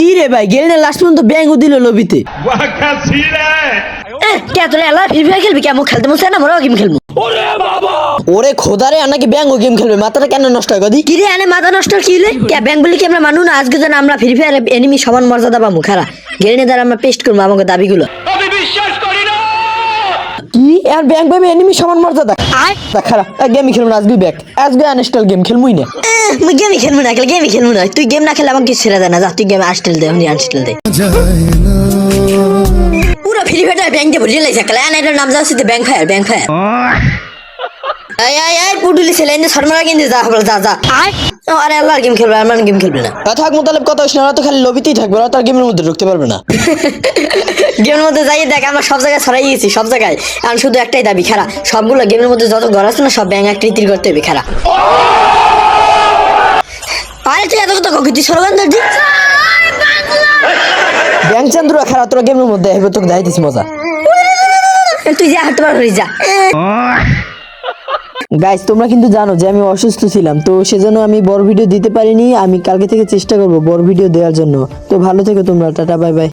কি রে ভাই? গেল না লাস্ট পর্যন্ত ব্যাঙ্গও দিল লবিতে। এলা? ফ্রি খেলবি খেলতে গেম কেন নষ্ট কি রে মাথা নষ্ট কি কি আমরা না? আজকে আমরা ফ্রি এনিমি সমান মর্যাদা পাবো খারা। দ্বারা পেস্ট করব আমাকে দাবি গুলো কি? আর ব্যাংক ভাবে এনিমি সমান মর্যাদা? আয়। খারা গেম খেলব আজকে ব্যাক আজকে আনস্টল গেম খেলবোই না। মুই গেমই খেলব না গেমই খেলব না। তুই গেম না খেলে আমাকে ছেড়ে দেয় না যা তুই গেম আনস্টেল দে আমি আনস্টেল দে। পুরো ফ্রি ফায়ার ব্যাংক ভরিয়ে লাইছে কালে এটার নাম যাচ্ছে ব্যাংক ফায়ার ব্যাংক ফায়ার আয় আয় আয় পুডুলি ছেলে এনে শর্মারা কিনতে যা হবে যা যা। আয় আরে আল্লাহর গেম খেলবে আমার গেম খেলবে না। তা থাক মোতালেব কথা হইস না তো খালি লবিতেই থাকবে ওরা তো আর গেমের মধ্যে ঢুকতে পারবে না। গেমের মধ্যে যাই দেখ আমরা সব জায়গায় ছড়াই গেছি সব জায়গায়। এখন শুধু একটাই দাবি খারা সবগুলো গেমের মধ্যে যত ঘর আছে না সব ব্যাংক আকৃতির করতে হবে খারা আরে তুই এত কথা ককি তুই সরগান ধরছি ব্যাঙ্ক চান্দুরা খারাপ গেমের মধ্যে আসবে তোকে দেখাইতেছি মজা। তুই যা হাঁটতে পারবি যা। গাইস তোমরা কিন্তু জানো যে আমি অসুস্থ ছিলাম তো সেজন্য আমি বড় ভিডিও দিতে পারিনি। আমি কালকে থেকে চেষ্টা করব বড় ভিডিও দেওয়ার জন্য। তো ভালো থেকো তোমরা টাটা বাই বাই।